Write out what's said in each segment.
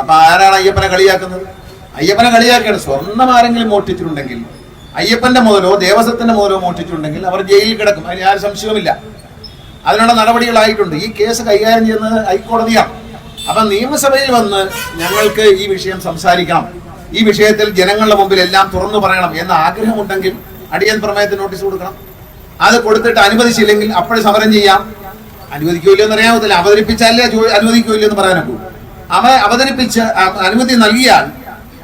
അപ്പൊ ആരാണ് അയ്യപ്പനെ കളിയാക്കുന്നത്? അയ്യപ്പനെ കളിയാക്കുകയാണ് സ്വർണം ആരെങ്കിലും മോഷ്ടിച്ചിട്ടുണ്ടെങ്കിൽ അയ്യപ്പന്റെ മുതലോ ദേവസ്വത്തിന്റെ മുതലോ മോഷ്ടിച്ചിട്ടുണ്ടെങ്കിൽ അവർ ജയിലിൽ കിടക്കും. അതിന് ആരും സംശയവുമില്ല. അതിനുള്ള നടപടികളായിട്ടുണ്ട്. ഈ കേസ് കൈകാര്യം ചെയ്യുന്നത് ഹൈക്കോടതിയാണ്. അപ്പൊ നിയമസഭയിൽ വന്ന് ഞങ്ങൾക്ക് ഈ വിഷയം സംസാരിക്കണം. ഈ വിഷയത്തിൽ ജനങ്ങളുടെ മുമ്പിൽ എല്ലാം തുറന്നു പറയണം എന്ന ആഗ്രഹമുണ്ടെങ്കിൽ അടിയൻ പ്രമേയത്തിന് നോട്ടീസ് കൊടുക്കണം. അത് കൊടുത്തിട്ട് അനുവദിച്ചില്ലെങ്കിൽ അപ്പോഴും സമരം ചെയ്യാം. അനുവദിക്കൂല്ലോ എന്ന് അറിയാമത്തില്ല അവതരിപ്പിച്ചാലേ അനുവദിക്കൂല്ലോ എന്ന് പറയാനൊക്കൂ. അവ അവതരിപ്പിച്ച് അനുമതി നൽകിയാൽ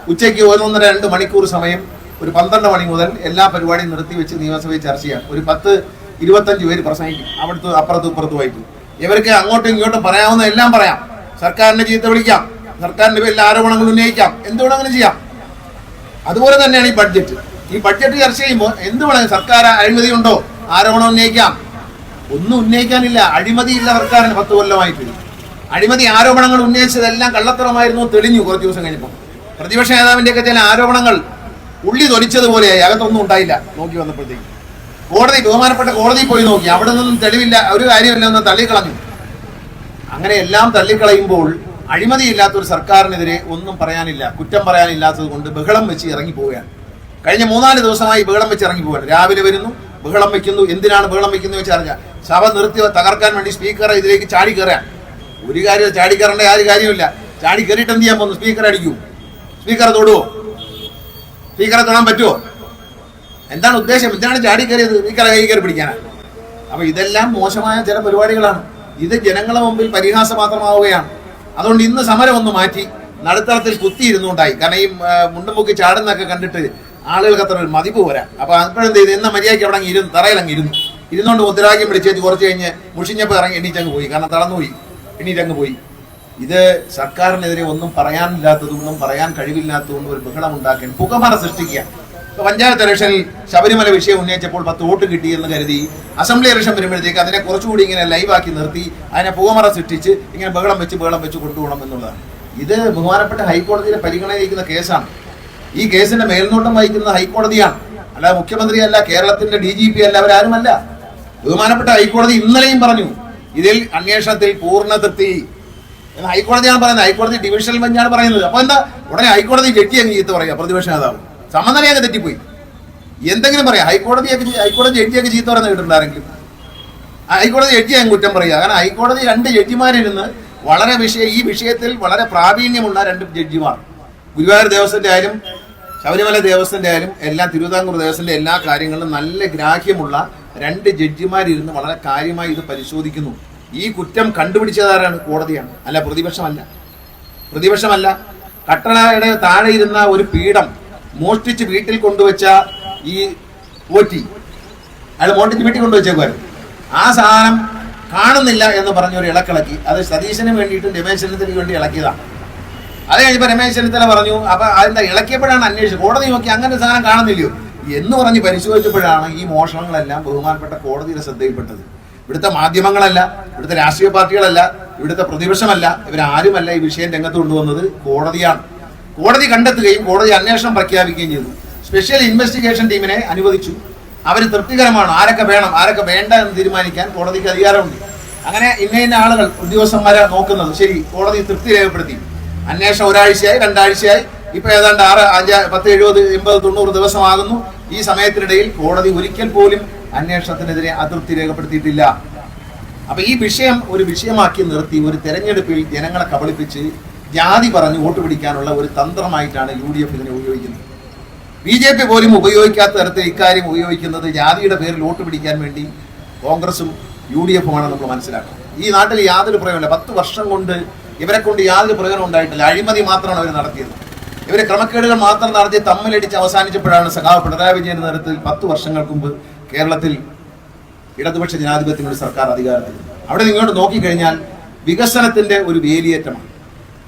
ഉച്ചയ്ക്ക് ഒന്നൊന്നര രണ്ട് മണിക്കൂർ സമയം ഒരു പന്ത്രണ്ട് മണി മുതൽ എല്ലാ പരിപാടിയും നിർത്തിവെച്ച് നിയമസഭയിൽ ചർച്ച ചെയ്യാം. ഒരു പത്ത് ഇരുപത്തഞ്ച് പേര് പ്രസംഗിക്കും. അവിടുത്തെ അപ്പുറത്തും ഇപ്പുറത്തുമായിട്ട് ഇവർക്ക് അങ്ങോട്ടും ഇങ്ങോട്ടും പറയാവുന്ന എല്ലാം പറയാം. സർക്കാരിനെ ചീത്ത വിളിക്കാം. സർക്കാരിന്റെ പേരിൽ ആരോപണങ്ങൾ ഉന്നയിക്കാം. എന്ത് അങ്ങനെ ചെയ്യാം? അതുപോലെ തന്നെയാണ് ഈ ബഡ്ജറ്റ് ഈ ബഡ്ജറ്റ് ചർച്ച ചെയ്യുമ്പോൾ എന്ത് വേണം? സർക്കാർ അഴിമതി ഉണ്ടോ? ആരോപണം ഉന്നയിക്കാം. ഒന്നും ഉന്നയിക്കാനില്ല. അഴിമതിയില്ല സർക്കാരിന് പത്ത് കൊല്ലമായിട്ട്. അഴിമതി ആരോപണങ്ങൾ ഉന്നയിച്ചതെല്ലാം കള്ളത്തരമായിരുന്നു തെളിഞ്ഞു കുറച്ച് ദിവസം കഴിഞ്ഞപ്പോൾ. പ്രതിപക്ഷ നേതാവിന്റെയൊക്കെ ചില ആരോപണങ്ങൾ ഉള്ളി തൊലിച്ചതുപോലെയായി അകത്തൊന്നും ഉണ്ടായില്ല. നോക്കി വന്നപ്പോഴത്തേക്ക്. കോടതി ബഹുമാനപ്പെട്ട കോടതി പോയി നോക്കി. അവിടെ നിന്നും തെളിവില്ല. ഒരു കാര്യമില്ല. എന്ന് തള്ളിക്കളഞ്ഞു. അങ്ങനെ എല്ലാം തള്ളിക്കളയുമ്പോൾ അഴിമതിയില്ലാത്ത ഒരു സർക്കാരിനെതിരെ ഒന്നും പറയാനില്ല. കുറ്റം പറയാനില്ലാത്തത് കൊണ്ട് ബഹളം വെച്ച് ഇറങ്ങി പോവുകയാണ്. കഴിഞ്ഞ മൂന്നാൽ ദിവസമായി ബഹളം വെച്ച് ഇറങ്ങി രാവിലെ വരുന്നു ബഹളം വെക്കുന്നു. എന്തിനാണ് ബഹളം വെക്കുന്നത് വെച്ച് അറിഞ്ഞ. സഭ നിർത്തി തകർക്കാൻ വേണ്ടി സ്പീക്കറെ ഇതിലേക്ക് ചാടി കയറാൻ ഒരു കാര്യം ചാടി കയറേണ്ട ആരും കാര്യമില്ല ചാടി കയറിയിട്ട് എന്ത് ചെയ്യാൻ പോകുന്നു? സ്പീക്കർ അടിക്കൂ. സ്പീക്കറെ തൊടുവോ? സ്പീക്കറെ തൊടാൻ പറ്റുമോ എന്താണ് ഉദ്ദേശം? എന്തിനാണ് ചാടി കയറിയത്? സ്പീക്കറെ കൈ കയറി പിടിക്കാനാണ് അപ്പൊ ഇതെല്ലാം മോശമായ ചില പരിപാടികളാണ്. ഇത് ജനങ്ങളുടെ മുമ്പിൽ പരിഹാസം മാത്രമാവുകയാണ് അതുകൊണ്ട് ഇന്ന് സമരം ഒന്ന് മാറ്റി നടുത്തളത്തിൽ കുത്തിയിരുന്നുണ്ടായി കാരണം ഈ മുണ്ടുമുക്കി ചാടുന്നൊക്കെ കണ്ടിട്ട് ആളുകൾക്ക് അത്ര ഒരു മതിപ്പ് പോരാ. അപ്പൊ അപ്പോഴെന്ത് ചെയ്ത്? എന്ന മര്യാദയ്ക്ക് അവിടെ അങ്ങ് ഇരുന്ന് തറയിലങ്ങ് ഇരുന്നു. ഇരുന്നുകൊണ്ട് മുദ്രാഗ്യം പിടിച്ചേച്ച് കുറച്ച് കഴിഞ്ഞ് മുഷിഞ്ഞപ്പോൾ ഇറങ്ങി എണീച്ചങ്ങ് പോയി. കാരണം തളർന്നുപോയി ഇതങ്ങ് പോയി. ഇത് സർക്കാരിനെതിരെ ഒന്നും പറയാനില്ലാത്തതുകൊണ്ടും പറയാൻ കഴിവില്ലാത്തതുകൊണ്ടും ഒരു ബഹളം ഉണ്ടാക്കാൻ പുകമറ സൃഷ്ടിക്കുക. പഞ്ചായത്ത് ഇലക്ഷനിൽ ശബരിമല വിഷയം ഉന്നയിച്ചപ്പോൾ പത്ത് വോട്ട് കിട്ടി എന്ന് കരുതി അസംബ്ലി ഇലക്ഷൻ വരുമ്പോഴത്തേക്ക് അതിനെ കുറച്ചുകൂടി ഇങ്ങനെ ലൈവാക്കി നിർത്തി അതിനെ പുകമറ സൃഷ്ടിച്ച് ഇങ്ങനെ ബഹളം വെച്ച് ബഹളം വെച്ച് കൊണ്ടുപോകണം എന്നുള്ളതാണ്. ഇത് ബഹുമാനപ്പെട്ട ഹൈക്കോടതിയിലെ പരിഗണനയിരിക്കുന്ന കേസാണ്. ഈ കേസിന്റെ മേൽനോട്ടം വഹിക്കുന്നത് ഹൈക്കോടതിയാണ്. അല്ലാതെ മുഖ്യമന്ത്രിയല്ല കേരളത്തിന്റെ ഡി ജി പി അല്ല അവരാരുമല്ല. ബഹുമാനപ്പെട്ട ഹൈക്കോടതി ഇന്നലെയും പറഞ്ഞു ഇതിൽ അന്വേഷണത്തിൽ പൂർണ തൃപ്തി. എന്ന് ഹൈക്കോടതിയാണ് പറയുന്നത് ഹൈക്കോടതി ഡിവിഷണൽ ബെഞ്ചാണ് പറയുന്നത്. അപ്പൊ എന്താ ഉടനെ ഹൈക്കോടതി ജഡ്ജി അങ്ങ് ചീത്ത പറയാം പ്രതിപക്ഷ നേതാവ്. സമനില അങ്ങ് തെറ്റിപ്പോയി. എന്തെങ്കിലും പറയാം. ഹൈക്കോടതിയൊക്കെ ചീ- ഹൈക്കോടതി ജഡ്ജിയൊക്കെ ചീത്ത പറയുന്ന കേട്ടിട്ടുണ്ട് ആരെങ്കിലും? ഹൈക്കോടതി ജഡ്ജി അങ്ങ് കുറ്റം പറയുക. കാരണം ഹൈക്കോടതി രണ്ട് ജഡ്ജിമാരിരുന്ന് വളരെ വിഷയ ഈ വിഷയത്തിൽ വളരെ പ്രാവീണ്യമുള്ള രണ്ട് ജഡ്ജിമാർ. ഗുരുവായൂർ ദേവസ്വന്റെ ആയാലും ശബരിമല ദേവസ്വന്റെ ആയാലും എല്ലാ തിരുവിതാംകൂർ ദേവസ്വന്റെ എല്ലാ കാര്യങ്ങളും നല്ല ഗ്രാഹ്യമുള്ള രണ്ട് ജഡ്ജിമാരിരുന്ന് വളരെ കാര്യമായി ഇത് പരിശോധിക്കുന്നു. ഈ കുറ്റം കണ്ടുപിടിച്ചതാരാണ്? കോടതിയാണ്. അല്ല പ്രതിപക്ഷമല്ല. പ്രതിപക്ഷമല്ല. കട്ടളയുടെ താഴെ ഇരുന്ന ഒരു പീഠം മോഷ്ടിച്ച് വീട്ടിൽ കൊണ്ടുവച്ച ഈ ഓറ്റി അയാൾ മോഷ്ടിച്ച് വീട്ടിൽ കൊണ്ടുവച്ചേക്കുമായിരുന്നു ആ സാധനം കാണുന്നില്ല എന്ന് പറഞ്ഞ ഒരു ഇളക്കിളക്കി അത് സതീശന് വേണ്ടിയിട്ടും രമേശ് ചെന്നിത്തലയ്ക്ക് വേണ്ടി ഇളക്കിയതാണ്. അത് കഴിഞ്ഞപ്പോൾ രമേശ് ചെന്നിത്തല പറഞ്ഞു അപ്പൊ അതിന്റെ ഇളക്കിയപ്പോഴാണ് അന്വേഷിച്ചത്? കോടതി നോക്കി അങ്ങനെ സാധനം കാണുന്നില്ലയോ? എന്ന് പറഞ്ഞ് പരിശോധിച്ചപ്പോഴാണ് ഈ മോഷണങ്ങളെല്ലാം ബഹുമാനപ്പെട്ട കോടതിയുടെ ശ്രദ്ധയിൽപ്പെട്ടത്. ഇവിടുത്തെ മാധ്യമങ്ങളല്ല ഇവിടുത്തെ രാഷ്ട്രീയ പാർട്ടികളല്ല ഇവിടുത്തെ പ്രതിപക്ഷമല്ല ഇവരാരുമല്ല ഈ വിഷയം രംഗത്ത് കൊണ്ടുവന്നത് കോടതിയാണ്. കോടതി കണ്ടെത്തുകയും കോടതി അന്വേഷണം പ്രഖ്യാപിക്കുകയും ചെയ്തു. സ്പെഷ്യൽ ഇൻവെസ്റ്റിഗേഷൻ ടീമിനെ അനുവദിച്ചു. അവർ തൃപ്തികരമാണ്. ആരൊക്കെ വേണം ആരൊക്കെ വേണ്ട എന്ന് തീരുമാനിക്കാൻ കോടതിക്ക് അധികാരമുണ്ട്. അങ്ങനെ ഇന്ന ഇന്ന ആളുകൾ ഉദ്യോഗസ്ഥന്മാരെ നോക്കുന്നത്. ശരി കോടതി തൃപ്തി രേഖപ്പെടുത്തി. അന്വേഷണം ഒരാഴ്ചയായി രണ്ടാഴ്ചയായി ഇപ്പൊ ഏതാണ്ട് ആറ് അഞ്ച് പത്ത് എഴുപത് എൺപത് തൊണ്ണൂറ് ദിവസമാകുന്നു. ഈ സമയത്തിനിടയിൽ കോടതി ഒരിക്കൽ പോലും അന്വേഷണത്തിനെതിരെ അതൃപ്തി രേഖപ്പെടുത്തിയിട്ടില്ല. അപ്പൊ ഈ വിഷയം ഒരു വിഷയമാക്കി നിർത്തി ഒരു തെരഞ്ഞെടുപ്പിൽ ജനങ്ങളെ കബളിപ്പിച്ച് ജാതി പറഞ്ഞ് വോട്ട് പിടിക്കാനുള്ള ഒരു തന്ത്രമായിട്ടാണ് യു ഡി എഫ് ഇതിനെ ഉപയോഗിക്കുന്നത്. ബി ജെ പി പോലും ഉപയോഗിക്കാത്ത തരത്തിൽ ഇക്കാര്യം ഉപയോഗിക്കുന്നത് ജാതിയുടെ പേരിൽ വോട്ട് പിടിക്കാൻ വേണ്ടി കോൺഗ്രസും യു ഡി എഫുമാണ് നമ്മൾ മനസ്സിലാക്കുന്നത്. ഈ നാട്ടിൽ യാതൊരു പ്രയോജനമില്ല. പത്ത് വർഷം കൊണ്ട് ഇവരെ കൊണ്ട് യാതൊരു പ്രയോജനം ഉണ്ടായിട്ടില്ല. അഴിമതി മാത്രമാണ് അവർ നടത്തിയത്. ഇവർ ക്രമക്കേടുകൾ മാത്രം നടത്തി തമ്മിലടിച്ച് അവസാനിച്ചപ്പോഴാണ് സഖാവ് പിണറായി വിജയന്റെ നേതൃത്വത്തിൽ പത്ത് വർഷങ്ങൾക്ക് മുമ്പ് കേരളത്തിൽ ഇടതുപക്ഷ ജനാധിപത്യമുള്ള സർക്കാർ അധികാരത്തിൽ. അവിടെ നിങ്ങോട്ട് നോക്കിക്കഴിഞ്ഞാൽ വികസനത്തിന്റെ ഒരു വേലിയേറ്റമാണ്.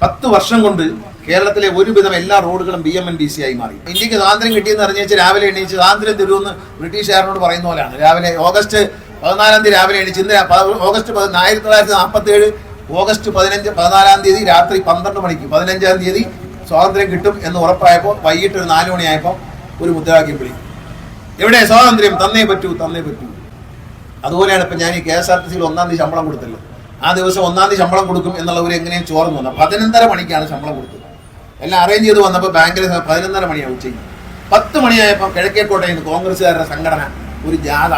പത്ത് വർഷം കൊണ്ട് കേരളത്തിലെ ഒരുവിധം എല്ലാ റോഡുകളും B M N D C ആയി മാറി. ഇന്ത്യയ്ക്ക് സ്വാതന്ത്ര്യം കിട്ടിയെന്ന് അറിഞ്ഞേച്ച് രാവിലെ എണീച്ച് സ്വാതന്ത്ര്യം തരുമെന്ന് ബ്രിട്ടീഷുകാരനോട് പറയുന്ന പോലെയാണ്. രാവിലെ ഓഗസ്റ്റ് പതിനാലാം തീയതി രാവിലെ എണീച്ച് ഇന്ന് ഓഗസ്റ്റ് ആയിരത്തി തൊള്ളായിരത്തി നാൽപ്പത്തി ഏഴ് ഓഗസ്റ്റ് പതിനഞ്ച് പതിനാലാം തീയതി രാത്രി പന്ത്രണ്ട് മണിക്ക് പതിനഞ്ചാം തീയതി സ്വാതന്ത്ര്യം കിട്ടും എന്ന് ഉറപ്പായപ്പോൾ വൈകിട്ട് ഒരു നാലു മണിയായപ്പോൾ ഒരു മുദ്രാവാക്യം വിളി. എവിടെ? സ്വാതന്ത്ര്യം. തന്നേ പറ്റൂ തന്നേ പറ്റൂ. അതുപോലെയാണ് ഇപ്പം ഞാൻ ഈ കെ എസ് ആർ ടി സിയിൽ ഒന്നാം തീയതി ശമ്പളം കൊടുത്തില്ല ആ ദിവസം ഒന്നാം തീയതി ശമ്പളം കൊടുക്കും എന്നുള്ളവർ എങ്ങനെയും ചോർന്നു വന്നു പതിനൊന്നര മണിക്കാണ് ശമ്പളം കൊടുത്തത്. എല്ലാം അറേഞ്ച് ചെയ്ത് വന്നപ്പോൾ ബാങ്കിൽ പതിനൊന്നര മണിയാണ് ഉച്ചയ്ക്ക്. പത്ത് മണിയായപ്പോൾ കിഴക്കേക്കോട്ടയിൽ നിന്ന് കോൺഗ്രസ്സുകാരുടെ സംഘടന ഒരു ജാഥ.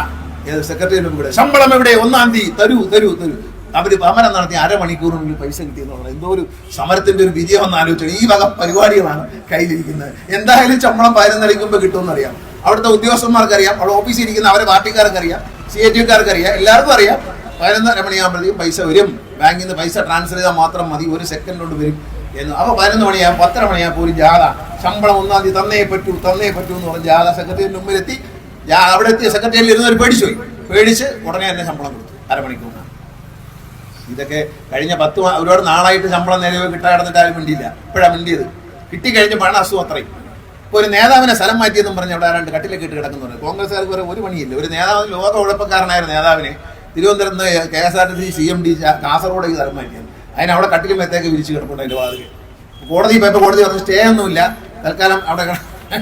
ഏത് സെക്രട്ടറിയുടെ ഇവിടെ ശമ്പളം എവിടെ? ഒന്നാം തീയതി. തരൂ തരൂ തരൂ. അവർ സമരം നടത്തി അരമണിക്കൂറിനുള്ളിൽ പൈസ കിട്ടിയെന്ന് എന്തോ ഒരു സമരത്തിന്റെ ഒരു വിജയം എന്ന് ആലോചിച്ചു ഈ വക പരിപാടികളാണ് കയ്യിലിരിക്കുന്നത്. എന്തായാലും ശമ്പളം പതിനൊന്നരയ്ക്കുമ്പോൾ കിട്ടുമെന്ന് അറിയാം അവിടുത്തെ ഉദ്യോഗസ്ഥന്മാർക്കറിയാം. അവിടെ ഓഫീസിൽ ഇരിക്കുന്ന അവരെ പാർട്ടിക്കാർക്കറിയാം. C A ടിക്കാർക്കറിയാം. എല്ലാവർക്കും അറിയാം. പതിനൊന്നര മണിയാകുമ്പോഴത്തേക്കും പൈസ വരും. ബാങ്കിൽ നിന്ന് പൈസ ട്രാൻസ്ഫർ ചെയ്താൽ മാത്രം മതി. ഒരു സെക്കൻഡ് കൊണ്ട് വരും എന്ന്. അപ്പൊ പതിനൊന്ന് മണിയാകും പത്തര മണിയാകുമ്പോൾ ഒരു ജാഥ. ശമ്പളം ഒന്നാം തീയതി തന്നേ പറ്റൂ തന്നേ പറ്റൂ എന്ന് പറഞ്ഞ് ജാഥ സെക്രട്ടറിയുടെ മുമ്പിലെത്തി. അവിടെ എത്തിയ സെക്രട്ടറിയിൽ ഇരുന്നവർ പേടിച്ചു പോയി പേടിച്ച് ഉടനെ തന്നെ ശമ്പളം കൊടുത്തു. അരമണിക്കൂറിനാണ് ഇതൊക്കെ കഴിഞ്ഞ പത്ത് ഒരുപാട് നാളായിട്ട് ശമ്പളം നിലവിൽ കിടന്നിട്ട് ആരും മിണ്ടിയില്ല. ഇപ്പോഴാണ് മിണ്ടിയത്. കിട്ടിക്കഴിഞ്ഞപ്പോഴാണ് അസുഖം അത്രയും. ഇപ്പോൾ ഒരു നേതാവിനെ സ്ഥലം മാറ്റിയെന്നും പറഞ്ഞ് അവിടെ ആരാണ്ട് കട്ടിലേക്ക് ഇട്ട് കിടക്കുന്നുണ്ട് കോൺഗ്രസ്സുകാർക്ക് വരെ ഒരു പണിയില്ല. ഒരു നേതാവ് ലോക ഉഴപ്പക്കാരനായ ഒരു നേതാവിനെ തിരുവനന്തപുരത്ത് K S R T C C M D കാസർഗോഡേക്ക് സ്ഥലം മാറ്റിയത്. അതിന് അവിടെ കട്ടിലും മെത്തേക്ക് വിരിച്ച് കിടപ്പുണ്ട് അതിന്റെ വാതിൽ കോടതി പോയപ്പോൾ കോടതി പറഞ്ഞു സ്റ്റേ ഒന്നുമില്ല തൽക്കാലം അവിടെ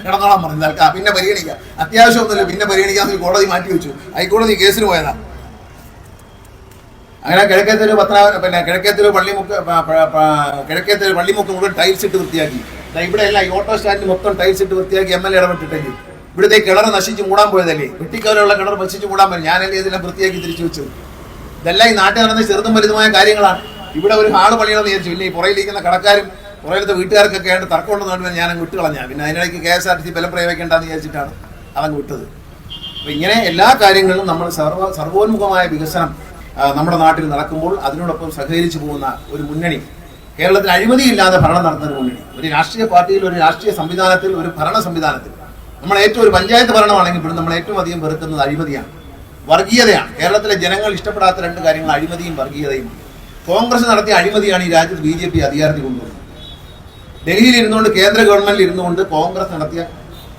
കിടന്നോളാം പറഞ്ഞു. തൽക്കാലം പിന്നെ പരിഗണിക്കാം. അത്യാവശ്യമൊന്നുമില്ല. പിന്നെ പരിഗണിക്കാമെന്ന് കോടതി മാറ്റി വെച്ചു. ഹൈക്കോടതി കേസിന് പോയതാ. അങ്ങനെ കിഴക്കേത്തൊരു പത്തനാപുരം പിന്നെ കിഴക്കേത്തൊരു പള്ളിമുക്ക് കിഴക്കേത്തൊരു പള്ളിമുക്ക് മുഴുവൻ ടൈൽസ് ഇട്ട് വൃത്തിയാക്കി. ഇവിടെ എല്ലാം ഈ ഓട്ടോ സ്റ്റാൻഡ് മൊത്തം ടൈൽസ് ഇട്ട് വൃത്തിയാക്കി എം എൽ എ ഇടപെട്ടിട്ടെങ്കിൽ ഇവിടുത്തെ കിണർ നശിച്ച് മൂടാൻ പോയതല്ലേ? വെട്ടിക്കവരുള്ള കിണർ നശിച്ച് മൂടാൻ പോയി. ഞാനല്ലേ ഇതെല്ലാം വൃത്തിയാക്കി തിരിച്ചു വെച്ചത് ഇതെല്ലാം ഈ നാട്ടിൽ നടന്ന ചെറുതും വലുതുമായ കാര്യങ്ങളാണ്. ഇവിടെ ഒരു ഹാൾ പണിയണമെന്ന് വിചാരിച്ചു. പിന്നെ ഈ പുറയിലിരിക്കുന്ന കടക്കാരും പുറയിലത്തെ വീട്ടുകാർക്കൊക്കെ ആയിട്ട് തർക്കമുണ്ടെന്ന് പറഞ്ഞാൽ ഞാൻ അങ്ങ് വിട്ട് കളഞ്ഞാൽ പിന്നെ അതിനിടയ്ക്ക് K S R T C ബലം പ്രയോഗിക്കേണ്ടെന്ന് വിചാരിച്ചിട്ടാണ് അതങ്ങ് വിട്ടത്. അപ്പം ഇങ്ങനെ എല്ലാ കാര്യങ്ങളിലും നമ്മൾ സർവ സർവോന്മുഖമായ വികസനം നമ്മുടെ നാട്ടിൽ നടക്കുമ്പോൾ അതിനോടൊപ്പം സഹകരിച്ചു പോകുന്ന ഒരു മുന്നണി. കേരളത്തിൽ അഴിമതിയില്ലാതെ ഭരണം നടത്തുന്ന ഒരു മുന്നണി. ഒരു രാഷ്ട്രീയ പാർട്ടിയിൽ ഒരു രാഷ്ട്രീയ സംവിധാനത്തിൽ ഒരു ഭരണ സംവിധാനത്തിൽ. നമ്മൾ ഏറ്റവും ഒരു പഞ്ചായത്ത് ഭരണമാണെങ്കിൽ പോലും നമ്മൾ ഏറ്റവും അധികം വെറുക്കുന്നത് അഴിമതിയാണ്. വർഗീയതയാണ്. കേരളത്തിലെ ജനങ്ങൾ ഇഷ്ടപ്പെടാത്ത രണ്ട് കാര്യങ്ങൾ അഴിമതിയും വർഗീയതയും. കോൺഗ്രസ് നടത്തിയ അഴിമതിയാണ് ഈ രാജ്യത്ത് ബി ജെ പി അധികാരത്തിൽ കൊണ്ടുവന്നത്. ഡൽഹിയിൽ ഇരുന്നുകൊണ്ട് കേന്ദ്ര ഗവൺമെന്റിൽ ഇരുന്നുകൊണ്ട് കോൺഗ്രസ് നടത്തിയ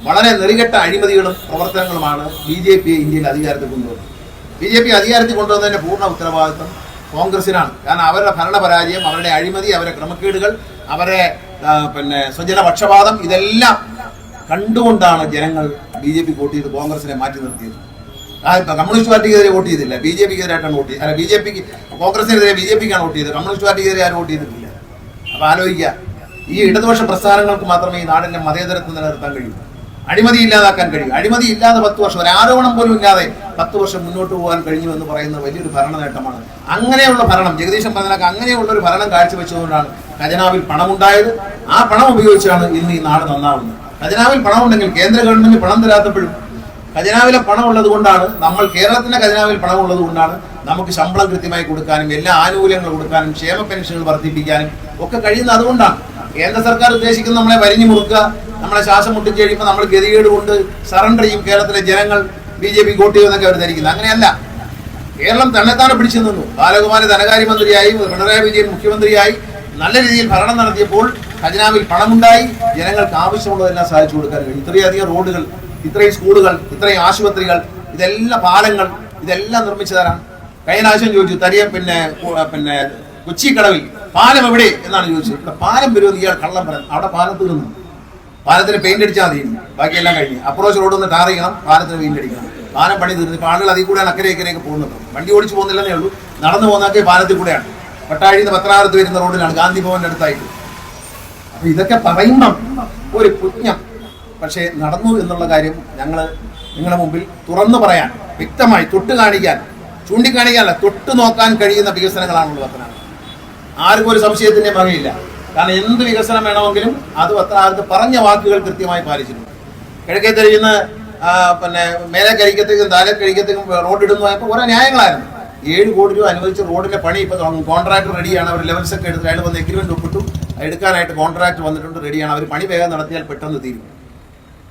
വളരെ നെറികെട്ട അഴിമതികളും പ്രവർത്തനങ്ങളുമാണ് ബി ജെ പി ഇന്ത്യയിൽ അധികാരത്തിൽ കൊണ്ടുവന്നത്. ബി ജെ പി അധികാരത്തിൽ കൊണ്ടുവന്നതിന്റെ പൂർണ ഉത്തരവാദിത്വം കോൺഗ്രസിനാണ്. കാരണം അവരുടെ ഭരണപരാജയം അവരുടെ അഴിമതി അവരുടെ ക്രമക്കേടുകൾ അവരെ പിന്നെ സ്വജന പക്ഷപാതം ഇതെല്ലാം കണ്ടുകൊണ്ടാണ് ജനങ്ങൾ ബി ജെ പി വോട്ട് ചെയ്ത് കോൺഗ്രസിനെ മാറ്റി നിർത്തിയത്. കമ്മ്യൂണിസ്റ്റ് പാർട്ടിക്കെതിരെ വോട്ട് ചെയ്തില്ല. ബി ജെ പിക്കെതിരായിട്ടാണ് വോട്ട് ചെയ്തത് അല്ല ബി ജെ പിക്ക് കോൺഗ്രസിനെതിരെ ബി ജെ പിക്കാണ് വോട്ട് ചെയ്തത്. കമ്മ്യൂണിസ്റ്റ് പാർട്ടിക്കെതിരെ ആരും വോട്ട് ചെയ്തിട്ടില്ല. അപ്പോൾ ആലോചിക്കുക. ഈ ഇടതുപക്ഷ പ്രസ്ഥാനങ്ങൾക്ക് മാത്രമേ ഈ നാടിന്റെ മതേതരത്വം നിലനിർത്താൻ കഴിയൂ. അഴിമതി ഇല്ലാതാക്കാൻ കഴിയും. അഴിമതി ഇല്ലാതെ പത്ത് വർഷം ഒരു ആരോപണം പോലും ഇല്ലാതെ പത്ത് വർഷം മുന്നോട്ട് പോകാൻ കഴിഞ്ഞു എന്ന് പറയുന്നത് വലിയൊരു ഭരണ നേട്ടമാണ് അങ്ങനെയുള്ള ഭരണം ജഗദീശൻ പറഞ്ഞാൽ അങ്ങനെയുള്ള ഒരു ഭരണം കാഴ്ചവെച്ചതുകൊണ്ടാണ് ഖജനാവിൽ പണമുണ്ടായത്. ആ പണം ഉപയോഗിച്ചാണ് ഇന്ന് ഈ നാട് നന്നാവുന്നത്. ഖജനാവിൽ പണമുണ്ടെങ്കിൽ കേന്ദ്ര ഗവൺമെന്റ് പണം തരാത്തപ്പോഴും ഖജനാവിലെ പണം ഉള്ളത് കൊണ്ടാണ് നമ്മൾ കേരളത്തിന്റെ ഖജനാവിൽ പണം ഉള്ളത് കൊണ്ടാണ് നമുക്ക് ശമ്പളം കൃത്യമായി കൊടുക്കാനും എല്ലാ ആനുകൂല്യങ്ങൾ കൊടുക്കാനും ക്ഷേമ പെൻഷനുകൾ വർദ്ധിപ്പിക്കാനും ഒക്കെ കഴിയുന്നത് അതുകൊണ്ടാണ്. കേന്ദ്ര സർക്കാർ ഉദ്ദേശിക്കുന്നത് നമ്മളെ വരിഞ്ഞു മുറുക്കുക നമ്മളെ ശ്വാസം മുട്ടിച്ച് കഴിയുമ്പോൾ നമ്മൾ ഗതികേട് കൊണ്ട് സറണ്ടർ ചെയ്യും കേരളത്തിലെ ജനങ്ങൾ ബി ജെ പി വോട്ട് ചെയ്യുമെന്നൊക്കെ അവർ ധരിക്കുന്നത്. അങ്ങനെയല്ല. കേരളം തന്നെത്താനെ പിടിച്ചു നിന്നു. ബാലകുമാരി ധനകാര്യമന്ത്രിയായി പിണറായി വിജയൻ മുഖ്യമന്ത്രിയായി നല്ല രീതിയിൽ ഭരണം നടത്തിയപ്പോൾ ഖജനാവിൽ പണമുണ്ടായി. ജനങ്ങൾക്ക് ആവശ്യമുള്ളതെല്ലാം സാധിച്ചു കൊടുക്കാൻ കഴിയും. ഇത്രയധികം റോഡുകൾ ഇത്രയും സ്കൂളുകൾ ഇത്രയും ആശുപത്രികൾ ഇതെല്ലാം പാലങ്ങൾ ഇതെല്ലാം നിർമ്മിച്ചതാരാണ്? കഴിഞ്ഞ പ്രാവശ്യം ചോദിച്ചു തരിയ പിന്നെ പിന്നെ കൊച്ചി കടവിൽ പാലം എവിടെ? എന്നാണ് ചോദിച്ചത്. ഇവിടെ പാലം വരുമെന്ന് ഇയാൾ കള്ളം പറയാൻ അവിടെ പാലം തീർന്നു. പാലത്തിന് പെയിന്റ് അടിച്ചാൽ മതി. ബാക്കിയെല്ലാം കഴിഞ്ഞ്. അപ്രോച്ച് റോഡ് ഒന്ന് ടാർ ചെയ്യണം പാലത്തിന് പെയിന്റ് അടിക്കണം. പാലം പണി തീർന്നു. ഇപ്പോൾ ആളുകൾ അതിൽ കൂടെയാണ് അക്കരെ ഇക്കരെയൊക്കെ പോകുന്നത് വണ്ടി ഓടിച്ചു പോകുന്നില്ലെന്നേ ഉള്ളൂ. നടന്നു പോകുന്നതൊക്കെ പാലത്തിൽ കൂടെയാണ്. പട്ടാഴിന്ന് പത്തനാപുരത്ത് വരുന്ന റോഡിലാണ് ഗാന്ധി ഭവന്റെ അടുത്തായിട്ട്. അപ്പൊ ഇതൊക്കെ പറയുമ്പം ഒരു പുണ്യം പക്ഷേ നടന്നു എന്നുള്ള കാര്യം ഞങ്ങൾ നിങ്ങളുടെ മുമ്പിൽ തുറന്നു പറയാൻ വ്യക്തമായി തൊട്ട് കാണിക്കാൻ ചൂണ്ടിക്കാണിക്കാനല്ല തൊട്ട് നോക്കാൻ കഴിയുന്ന വികസനങ്ങളാണുള്ളത് പത്തനാട് ആർക്കും ഒരു സംശയത്തിന്റെ വകയില്ല. കാരണം എന്ത് വികസനം വേണമെങ്കിലും അത് പത്തനാപുരത്ത് പറഞ്ഞ വാക്കുകൾ കൃത്യമായി പാലിച്ചിട്ടുണ്ട്. കിഴക്കേ തെരുവിന്ന് പിന്നെ മേലെ കഴിക്കത്തേക്കും താഴെ കഴിക്കത്തേക്കും റോഡ് ഇടുന്നു പോയപ്പോൾ കുറെ ന്യായങ്ങളായിരുന്നു. ഏഴ് കോടി രൂപ അനുവദിച്ച റോഡിന്റെ പണി ഇപ്പൊ കോൺട്രാക്ട് റെഡിയാണ്. അവർ ലെവൽസ് ഒക്കെ എടുത്ത് അയാൾ വന്ന് എഗ്രിമെന്റ് ഒപ്പിട്ടു. എടുക്കാനായിട്ട് കോൺട്രാക്ട് വന്നിട്ടുണ്ട് റെഡിയാണ്. അവർ പണി വേഗം നടത്തിയാൽ പെട്ടെന്ന് തീരും.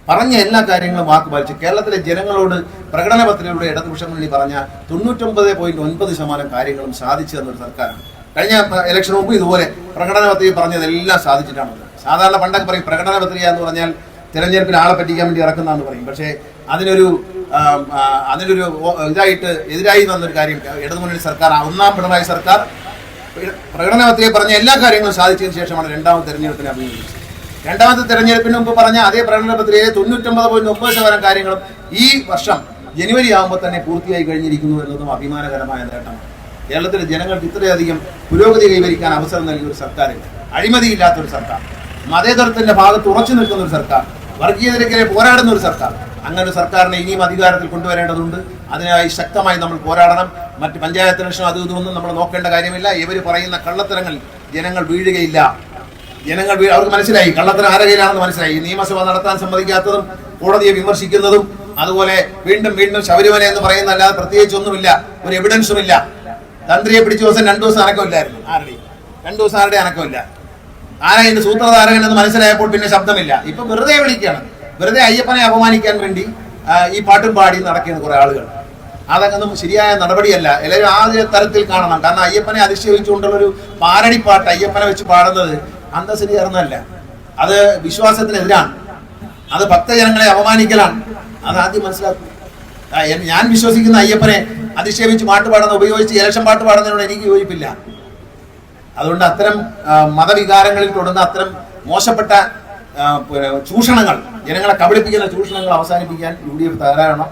പറഞ്ഞ എല്ലാ കാര്യങ്ങളും വാക്ക് പാലിച്ച് കേരളത്തിലെ ജനങ്ങളോട് പ്രകടന പത്രികയുടെ ഇടതുപക്ഷ മുന്നണി പറഞ്ഞ തൊണ്ണൂറ്റൊമ്പത് പോയിന്റ് ഒൻപത് ശതമാനം കാര്യങ്ങളും സാധിച്ചു തന്നൊരു സർക്കാരാണ്. കഴിഞ്ഞ ഇലക്ഷൻ മുമ്പ് ഇതുപോലെ പ്രകടന പത്രിക പറഞ്ഞതെല്ലാം സാധിച്ചിട്ടാണ് സാധാരണ പണ്ടൊക്കെ പറയും പ്രകടന പത്രിക എന്ന് പറഞ്ഞാൽ തിരഞ്ഞെടുപ്പിൽ ആളെ പറ്റിക്കാൻ വേണ്ടി ഇറക്കുന്നതെന്ന് പറയും. പക്ഷേ അതിനൊരു അതിനൊരു ഇതായിട്ട് എതിരായി വന്നൊരു കാര്യം ഇടതുമുന്നണി സർക്കാർ ഒന്നാം പിണറായി സർക്കാർ പ്രകടന പത്രിക പറഞ്ഞ എല്ലാ കാര്യങ്ങളും സാധിച്ചതിന് ശേഷമാണ് രണ്ടാമത്തെ തെരഞ്ഞെടുപ്പിനെ അഭിമുഖീകരിച്ചത് രണ്ടാമത്തെ തെരഞ്ഞെടുപ്പിന് മുമ്പ് പറഞ്ഞ അതേ പ്രകടന പത്രികയിലെ തൊണ്ണൂറ്റൊമ്പത് പോയിന്റ് ഒമ്പത് ശതമാനം കാര്യങ്ങളും ഈ വർഷം ജനുവരി ആകുമ്പോൾ തന്നെ പൂർത്തിയായി കഴിഞ്ഞിരിക്കുന്നു എന്നതും അഭിമാനകരമായ നേട്ടമാണ്. കേരളത്തിലെ ജനങ്ങൾക്ക് ഇത്രയധികം പുരോഗതി കൈവരിക്കാൻ അവസരം നൽകിയ ഒരു സർക്കാരില്ല. അഴിമതിയില്ലാത്ത ഒരു സർക്കാർ. മതേതരത്തിന്റെ ഭാഗത്ത് ഉറച്ചു നിൽക്കുന്ന ഒരു സർക്കാർ. വർഗീയതയ്ക്കെതിരെ പോരാടുന്ന ഒരു സർക്കാർ. അങ്ങനെ ഒരു സർക്കാരിനെ ഇനിയും അധികാരത്തിൽ കൊണ്ടുവരേണ്ടതുണ്ട്. അതിനായി ശക്തമായി നമ്മൾ പോരാടണം. മറ്റ് പഞ്ചായത്ത് ഇലക്ഷൻ അതും ഇതൊന്നും നമ്മൾ നോക്കേണ്ട കാര്യമില്ല. ഇവർ പറയുന്ന കള്ളത്തരങ്ങൾ ജനങ്ങൾ വീഴുകയില്ല. ജനങ്ങൾ അവർക്ക് മനസ്സിലായി. കള്ളത്തരം ആരകയിലാണെന്ന് മനസ്സിലായി. നിയമസഭ നടത്താൻ സമ്മതിക്കാത്തതും കോടതിയെ വിമർശിക്കുന്നതും അതുപോലെ വീണ്ടും വീണ്ടും ശബരിമല എന്ന് പറയുന്ന അല്ലാതെ പ്രത്യേകിച്ച് ഒന്നുമില്ല. ഒരു എവിഡൻസും ഇല്ല. തന്ത്രിയെ പിടിച്ച ദിവസം രണ്ടു ദിവസം അനക്കമില്ലായിരുന്നു. ആരുടെയും രണ്ടു ദിവസം ആരുടെ അനക്കമില്ല? ആരാ ഇതിന്റെ സൂത്രധാരകൻ എന്ന് മനസ്സിലായപ്പോൾ പിന്നെ ശബ്ദമില്ല. ഇപ്പൊ വെറുതെ വിളിക്കുകയാണ്. വെറുതെ അയ്യപ്പനെ അപമാനിക്കാൻ വേണ്ടി ഈ പാട്ടും പാടി നടക്കുന്ന കുറെ ആളുകൾ. അതങ്ങൊന്നും ശരിയായ നടപടിയല്ല. എല്ലാവരും ആ തരത്തിൽ കാണണം. കാരണം അയ്യപ്പനെ അതിശയിച്ചുകൊണ്ടുള്ള ഒരു പാരടിപ്പാട്ട് അയ്യപ്പനെ വെച്ച് പാടുന്നത് അന്തസ്സിന് ചേർന്നതല്ല അത് വിശ്വാസത്തിനെതിരാണ്. അത് ഭക്തജനങ്ങളെ അപമാനിക്കലാണ്. അത് ആദ്യം മനസ്സിലാക്കും. ഞാൻ വിശ്വസിക്കുന്ന അയ്യപ്പനെ അധിക്ഷേപിച്ച് പാട്ട് പാടുന്ന ഉപയോഗിച്ച് ഇലക്ഷൻ പാട്ട് പാടുന്നതിനോട് എനിക്ക് യോജിപ്പില്ല. അതുകൊണ്ട് അത്തരം മതവികാരങ്ങളിൽ തുടർന്ന് അത്തരം മോശപ്പെട്ട ചൂഷണങ്ങൾ ജനങ്ങളെ കബളിപ്പിക്കുന്ന ചൂഷണങ്ങൾ അവസാനിപ്പിക്കാൻ യു ഡി എഫ് തയ്യാറാകണം.